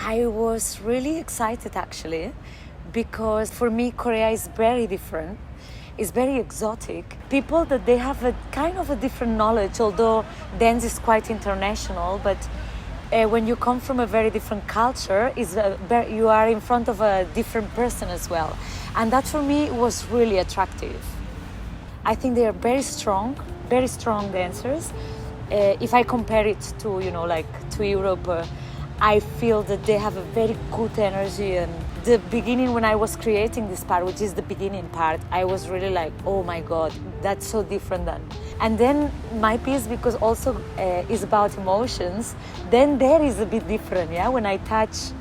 I was really excited actually because for me Korea is very different. It's very exotic. People that they have a kind of a different knowledge, although dance is quite international, but uh, when you come from a very different culture, is you are in front of a different person as well, and that for me was really attractive. I think they are very strong, very strong dancers. Uh, if I compare it to you know like to Europe, uh, I feel that they have a very good energy. And the beginning when I was creating this part, which is the beginning part, I was really like, oh my god, that's so different than. And then my piece, because also uh, is about emotions, then there is a bit different. Yeah, when I touch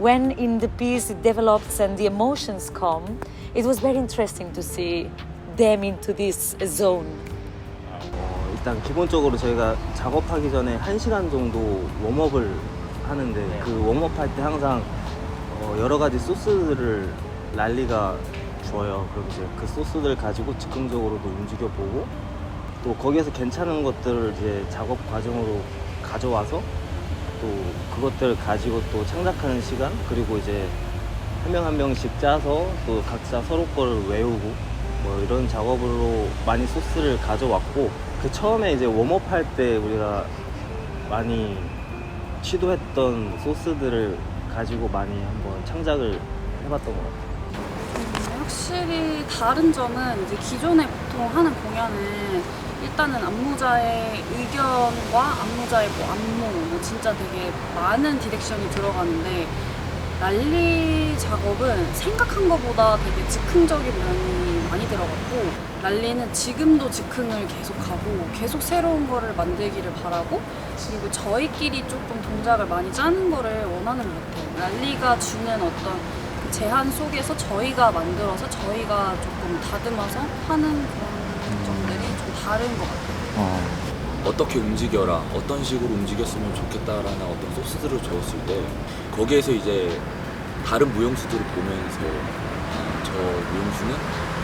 when in the piece it develops and the emotions come, it was very interesting to see them into this zone. 어, 일단 기본적으로 저희가 작업하기 전에 1시간 정도 웜업을 하는데 그 웜업 할 때 항상 어, 여러 가지 소스들을 랄리가 줘요. 그럼 이제 그 소스들을 가지고 즉흥적으로도 움직여 보고 또 거기에서 괜찮은 것들을 이제 작업 과정으로 가져와서 또 그것들을 가지고 또 창작하는 시간 그리고 이제 한 명 한 명씩 짜서 또 각자 서로 거를 외우고 뭐 이런 작업으로 많이 소스를 가져왔고 그 처음에 이제 웜업 할 때 우리가 많이 시도했던 소스들을 가지고 많이 한번 창작을 해봤던 것 같아요. 확실히 다른 점은 이제 기존에 보통 하는 공연은 일단은 안무자의 의견과 안무자의 뭐 안무 뭐 진짜 되게 많은 디렉션이 들어가는데 랄리 작업은 생각한 것보다 되게 즉흥적인 면이 많이 들어갔고 랄리는 지금도 즉흥을 계속하고 계속 새로운 거를 만들기를 바라고 그리고 저희끼리 조금 동작을 많이 짜는 거를 원하는 것 같아요. 랄리가 주는 어떤 그 제한 속에서 저희가 만들어서 저희가 조금 다듬어서 하는 그런 점들이 좀 다른 것 같아요. 어떻게 움직여라 어떤 식으로 움직였으면 좋겠다라는 어떤 소스들을 줬을 때 거기에서 이제 다른 무용수들을 보면서 아, 저 무용수는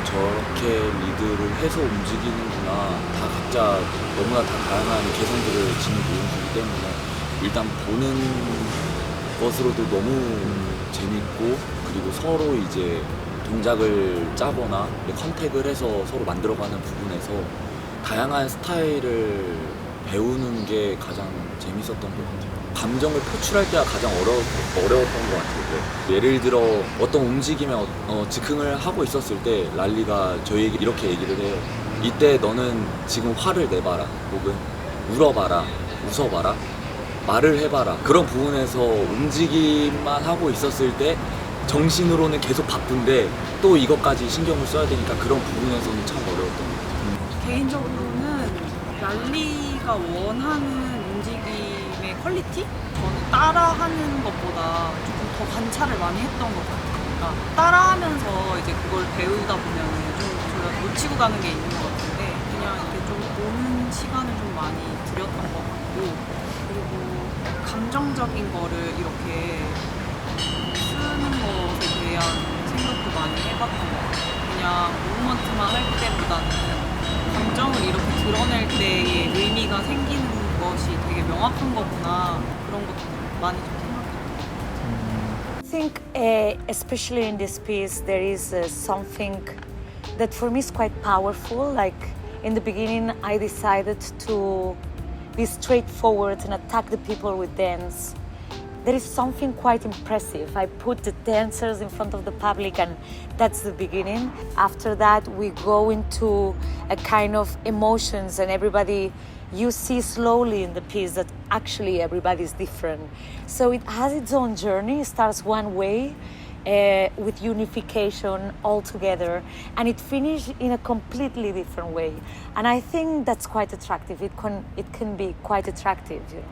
저렇게 리드를 해서 움직이는구나. 다 각자 너무나 다 다양한 개성들을 지닌 무용수이기 때문에 일단 보는 것으로도 너무 재밌고 그리고 서로 이제 동작을 짜거나 컨택을 해서 서로 만들어가는 부분에서 다양한 스타일을 배우는 게 가장 재밌었던 것 같아요. 감정을 표출할 때가 가장 어려, 어려웠던 것 같아요. 네. 예를 들어 어떤 움직임에 어, 어, 즉흥을 하고 있었을 때 랄리가 저희에게 이렇게 얘기를 해요. 이때 너는 지금 화를 내봐라. 혹은 울어봐라. 웃어봐라. 말을 해봐라. 그런 부분에서 움직임만 하고 있었을 때 정신으로는 계속 바쁜데 또 이것까지 신경을 써야 되니까 그런 부분에서는 참 어려웠던 것 같아요. 개인적으로 는 랄리가 원하는 움직임의 퀄리티? 저는 따라하는 것보다 조금 더 관찰을 많이 했던 것 같아요. 그러니까 따라하면서 이제 그걸 배우다 보면 좀 저희가 놓치고 가는 게 있는 것 같은데 그냥 이렇게 좀 보는 시간을 좀 많이 들였던 것 같고 그리고 감정적인 거를 이렇게 쓰는 것에 대한 생각도 많이 해봤던 것 같아요. 그냥 무브먼트만 할 때보다는 감정을 이렇게 드러낼 때의 의미가 생기는 것이 되게 명확한 거구나 그런 것도 많이 좀 생각해요. I think, uh, especially in this piece, there is uh, something that for me is quite powerful. Like in the beginning, I decided to be straightforward and attack the people with dance. There is something quite impressive. I put the dancers in front of the public, and that's the beginning. After that, we go into a kind of emotions, and everybody you see slowly in the piece that actually everybody is different. So it has its own journey. It starts one way uh, with unification all together, and it finishes in a completely different way. And I think that's quite attractive. It can it can be quite attractive, you know.